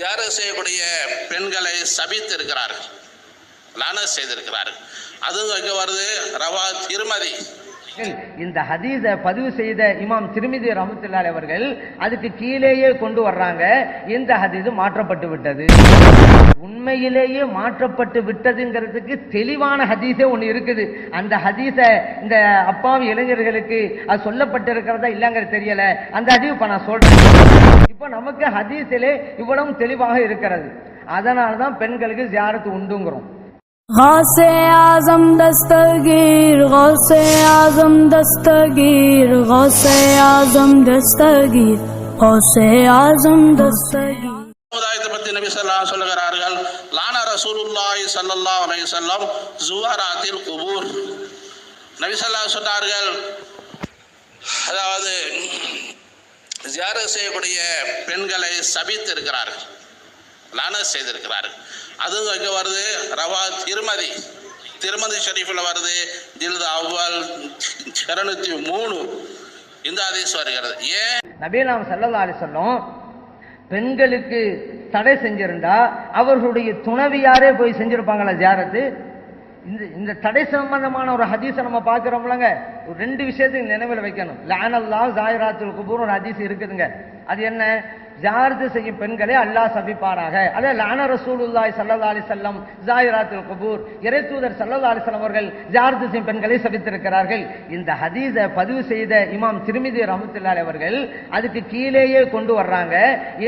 ஜியாரத் செய்யக்கூடிய பெண்களை சபித்து இருக்கிறார்கள் லான செய்திருக்கிறார்கள். அதுவும் இங்கே வருது? ரவா திருமதி. இந்த ஹதீஸை பதிவு செய்த இமாம் திருமிதி ரஹமத்துல்லால் அவர்கள் அதுக்கு கீழேயே கொண்டு வர்றாங்க. இந்த ஹதீது மாற்றப்பட்டு விட்டது. உண்மையிலேயே மாற்றப்பட்டு விட்டதுங்கிறதுக்கு தெளிவான ஹதீஸே ஒன்று இருக்குது. அந்த ஹதீஸை இந்த அப்பாவி இளைஞர்களுக்கு அது சொல்லப்பட்டிருக்கிறதா இல்லைங்கிறது தெரியல. அந்த ஹதீஸ் இப்போ நான் சொல்றேன். இப்போ நமக்கு ஹதீஸிலே இவ்வளவு தெளிவாக இருக்கிறது. அதனால தான் பெண்களுக்கு ஜியாரத்து உண்டுங்கிறோம். غوث اعظم دستگیر غوث اعظم دستگیر غوث اعظم دستگیر غوث اعظم دستگیر சமுதாயத்தை பற்றி நபி ஸல்லல்லாஹு அலைஹி சொல்லுகிறார்கள் லான ரசூலுல்லாஹி ஸல்லல்லாஹு அலைஹி வஸல்லம் ஜுவராத்தில் குபூர் நபி ஸல்லல்லாஹு சொன்னார்கள் அதாவது ஜியாரத் செய்யக்கூடிய பெண்களை சபித்து இருக்கிறார்கள் லான செய்திருக்கிறார்கள் அதுவும் இங்கே வருது? ரவா திருமதி. திருமதி ஷரீஃபில் வருது. ஜில்து அவ்வால் இரநூத்தி மூணு. இந்த ஹதீஸ் வருகிறது ஏன் நபீலாம் சல்லல்லா சொல்லும் பெண்களுக்கு தடை செஞ்சிருந்தா அவர்களுடைய துணவியாரே போய் செஞ்சிருப்பாங்களா ஜியாரத்து? இந்த இந்த தடை சம்பந்தமான ஒரு ஹதீஸை நம்ம பார்க்கிறோம்லங்க ஒரு ரெண்டு விஷயத்துக்கு நினைவில் வைக்கணும். லானல்லா ஜாயிராத்துல் குபூர் ஒரு ஹதீஸ் இருக்குதுங்க. அது என்ன? ஜாரத்து செய்யும் பெண்களை அல்லாஹ் சபிப்பாராக அதே லான ரசூலுல்லாய் சல்லா அலி செல்லம் ஜாயிராத்துல் குபூர் இறைத்தூதர் சல்லா அலி அவர்கள் ஜாரத்து செய்யும் பெண்களை சபித்திருக்கிறார்கள். இந்த ஹதீஸை பதிவு செய்த இமாம் திருமிதி ரமத்துல்லால் அவர்கள் அதுக்கு கீழேயே கொண்டு வர்றாங்க.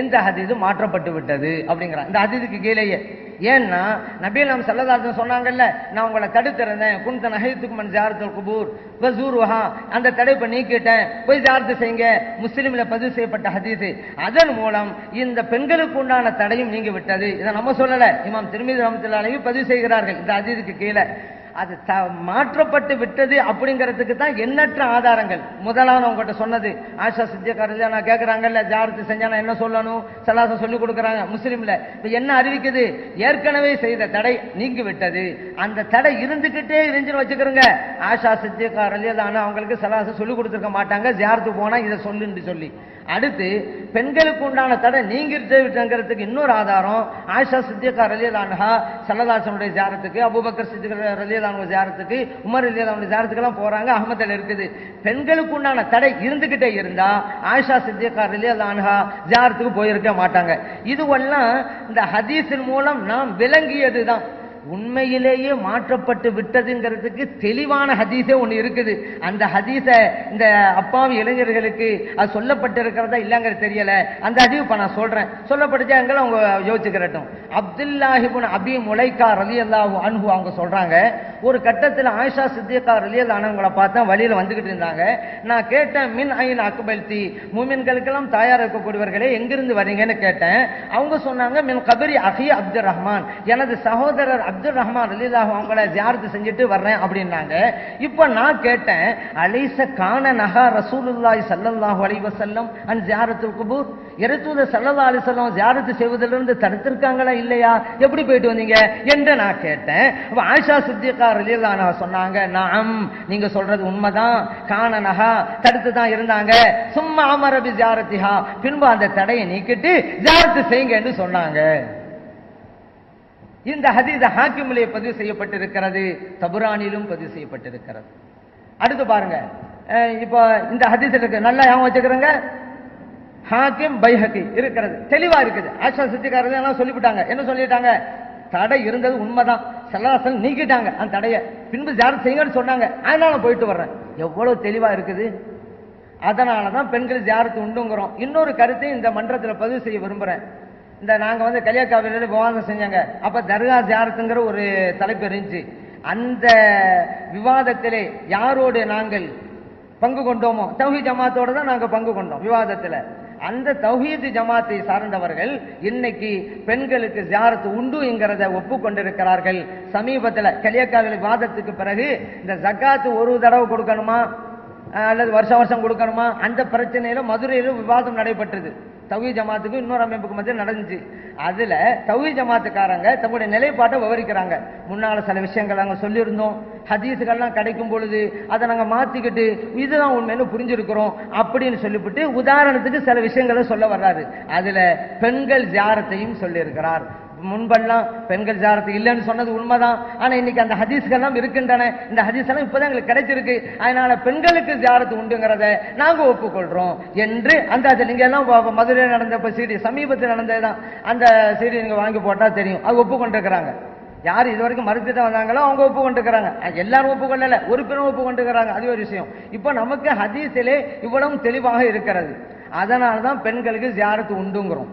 இந்த ஹதீது மாற்றப்பட்டு விட்டது அப்படிங்கிறாங்க இந்த ஹதீஸுக்கு கீழேயே. ஏன்னா நபீல் நாம் சல்லதாசன் சொன்னாங்கல்ல நான் உங்களை தடுத்திருந்தேன். குந்த நகைத்துக்கு மண் ஜாரத்துல் குபூர். வசூர்வஹா அந்த தடைப்பை நீக்கிட்டேன். போய் ஜாரத்து செய்யுங்க. முஸ்லீமில் பதிவு செய்யப்பட்ட ஹதீஸு. அதன் மூலம் இந்த பெண்களுக்கு உண்டான தடையும் நீங்கி விட்டது. இதை நம்ம சொல்லலை. இமாம் திருமதி ரமத்துல்லாலையும் பதிவு செய்கிறார்கள். இந்த ஹதீஸுக்கு கீழே. அது த மாற்றப்பட்டு விட்டது அப்படிங்கிறதுக்கு தான் எண்ணற்ற ஆதாரங்கள். முதலான உங்கள்கிட்ட சொன்னது ஆஷா சித்தியக்காரர் நான் கேட்குறாங்கல்ல ஜாரத்து செஞ்சானா என்ன சொல்லணும்? சலாசம் சொல்லிக் கொடுக்குறாங்க முஸ்லீமில். இப்போ என்ன அறிவிக்குது? ஏற்கனவே செய்த தடை நீங்கி விட்டது. அந்த தடை இருந்துக்கிட்டே இருந்துன்னு வச்சுக்கிறோங்க ஆஷா சித்தியக்காரர் ஆனால் அவங்களுக்கு சலாசம் சொல்லிக் கொடுத்துருக்க மாட்டாங்க ஜாரத்து போனால் இதை சொல்லுன்னு சொல்லி. அடுத்து பெண்களுக்கு உண்டான தடை நீங்கிட்டு விட்டுங்கிறதுக்கு இன்னொரு ஆதாரம் ஆயிஷா சித்தியக்கா ரலியலான்ஹா சலதாசனுடைய ஜாரத்துக்கு அபுபக்கர் சித்திகர் ரலியலான ஜாரத்துக்கு உமர் ரலியலானுடைய ஜாரத்துக்கெல்லாம் போறாங்க அகமதில் இருக்குது. பெண்களுக்கு உண்டான தடை இருந்துகிட்டே இருந்தா ஆயிஷா சித்தியக்கா ரலியலான்ஹா ஜாரத்துக்கு போயிருக்க மாட்டாங்க. இதுவெல்லாம் இந்த ஹதீஸின் மூலம் நாம் விளங்கியது தான் உண்மையிலேயே மாற்றப்பட்டு விட்டதுங்கிறதுக்கு தெளிவான ஹதீஸே ஒன்று இருக்குது. அந்த ஹதீஸை இந்த அப்பாவி இளைஞர்களுக்கு அது சொல்லப்பட்டிருக்கிறதா இல்லைங்கிறது தெரியல. அந்த ஹதீஸ் இப்போ நான் சொல்றேன். சொல்லப்பட்டுச்சா எங்களை அவங்க யோசிச்சுக்கிறட்டும். அப்துல்லாஹிபுன் அபி முலைக்கா ரலி அல்லாஹு அன்ஹு அவங்க சொல்றாங்க ஒரு கட்டத்தில் ஆயிஷா சித்தியக்கா ரலி ஆனவங்களை பார்த்தா வழியில் வந்துக்கிட்டு இருந்தாங்க. நான் கேட்டேன் மின் ஐன் அக்பல்தி? மூமின்களுக்கெல்லாம் தயாராக இருக்கக்கூடியவர்களே எங்கிருந்து வரீங்கன்னு கேட்டேன். அவங்க சொன்னாங்க மின் கபரி அஹி அப்துல் ரஹ்மான் எனது சகோதரர் அப்துல் ரஹ்மான் அலிலாஹ் அவங்கள ஜியாரத்து செஞ்சுட்டு வர்றேன் அப்படின்னாங்க. இப்போ நான் கேட்டேன் அலைச கான நகா ரசூலுல்லாய் சல்லல்லாஹு அலைஹி அண்ட் அன் ஜியாரத்துல் குபூர்? எருத்தூத சல்லல்லா அலைஹி வஸல்லம் ஜியாரத்து செய்வதிலிருந்து தடுத்திருக்காங்களா இல்லையா? எப்படி போயிட்டு வந்தீங்க? என்று நான் கேட்டேன். ஆயிஷா சித்திகா ரலியல்லாஹு சொன்னாங்க. நாம் நீங்க சொல்றது உண்மைதான். கான நகா தடுத்து தான் இருந்தாங்க. சும்மா அமரபி ஜாரத்திஹா பின்பு அந்த தடையை நீக்கிட்டு ஜாரத்து செய்யுங்கன்னு சொன்னாங்க. இந்த ஹதீஸ் ஹாக்கிமிலே பதிவு செய்யப்பட்டிருக்கிறது. தபுரானிலும் பதிவு செய்யப்பட்டிருக்கிறது. அடுத்து பாருங்க. அஹ் இப்போ இந்த ஹதீஸ் இருக்கு. நல்லா ஞாபகம் வச்சுக்கிறேங்க. ஹாக்கிம் பைஹக்கி இருக்கிறது. தெளிவா இருக்குது. ஆஷா சித்திக்காரர்கள் எல்லாம் சொல்லிவிட்டாங்க. என்ன சொல்லிட்டாங்க? தடை இருந்தது உண்மைதான். செல்லாசல் நீக்கிட்டாங்க அந்த தடையை. பின்பு ஜாரம் செய்யுங்கன்னு சொன்னாங்க. அதனால போயிட்டு வர்றேன். எவ்வளவு தெளிவா இருக்குது? அதனால தான் பெண்கள் ஜாரத்து உண்டுங்கிறோம். இன்னொரு கருத்தையும் இந்த மன்றத்தில் பதிவு செய்ய விரும்புகிறேன் இந்த நாங்கள் வந்து கலியாக்காவில விவாதம் செஞ்சாங்க. அப்போ தர்கா ஜாரத்துங்கிற ஒரு தலைப்பு இருந்துச்சு. அந்த விவாதத்திலே யாரோடு நாங்கள் பங்கு கொண்டோமோ? தௌஹி ஜமாத்தோடு தான் நாங்கள் பங்கு கொண்டோம் விவாதத்தில். அந்த தௌஹீத் ஜமாத்தை சார்ந்தவர்கள் இன்னைக்கு பெண்களுக்கு ஜியாரத்து உண்டு என்கிறத ஒப்புக்கொண்டிருக்கிறார்கள். சமீபத்துல கலியக்காவில் வாதத்துக்கு பிறகு இந்த ஜக்காத்து ஒரு தடவை கொடுக்கணுமா? அல்லது வருஷம் வருஷம் கொடுக்கணுமா? அந்த பிரச்சனையில மதுரையில் விவாதம் நடைபெற்றது. தவி ஜமாத்துக்கும் இன்னொரு அமைப்புக்கு மத்தியில் நடந்துச்சு. அதில் தவி ஜமாத்துக்காரங்க தங்களுடைய நிலைப்பாட்டை விவரிக்கிறாங்க. முன்னால் சில விஷயங்கள் நாங்கள் சொல்லியிருந்தோம். ஹதீஸுகள்லாம் கிடைக்கும் பொழுது அதை நாங்கள் மாற்றிக்கிட்டு இதுதான் உண்மைன்னு புரிஞ்சிருக்கிறோம் அப்படின்னு சொல்லிவிட்டு உதாரணத்துக்கு சில விஷயங்களை சொல்ல வர்றாரு. அதில் பெண்கள் ஜாரத்தையும் சொல்லியிருக்கிறார். முன்பெல்லாம் பெண்கள் ஜாரத்து இல்லைன்னு சொன்னது உண்மைதான். ஆனா இன்னைக்கு அந்த ஹதீஸ்கள்லாம் இருக்கின்றன. இந்த ஹதீஸ் எல்லாம் இப்பதான் எங்களுக்கு கிடைச்சிருக்கு. அதனால பெண்களுக்கு ஜாரத்து உண்டுங்கிறத நாங்க ஒப்புக்கொள்றோம் என்று அந்த அது நீங்க எல்லாம் மதுரையில் நடந்த இப்ப சீடி சமீபத்தில் நடந்ததுதான் அந்த சீடி நீங்க வாங்கி போட்டா தெரியும். அது ஒப்புக்கொண்டிருக்கிறாங்க. யார் இது வரைக்கும் மறுத்துட்டு வந்தாங்களோ அவங்க ஒப்புக்கொண்டிருக்கிறாங்க. எல்லாரும் ஒப்புக்கொள்ளல. ஒரு பெரும் ஒப்புக்கொண்டிருக்கிறாங்க. அது ஒரு விஷயம். இப்போ நமக்கு ஹதீஸிலே இவ்வளவு தெளிவாக இருக்கிறது. அதனால தான் பெண்களுக்கு ஜியாரத்து உண்டுங்கிறோம்.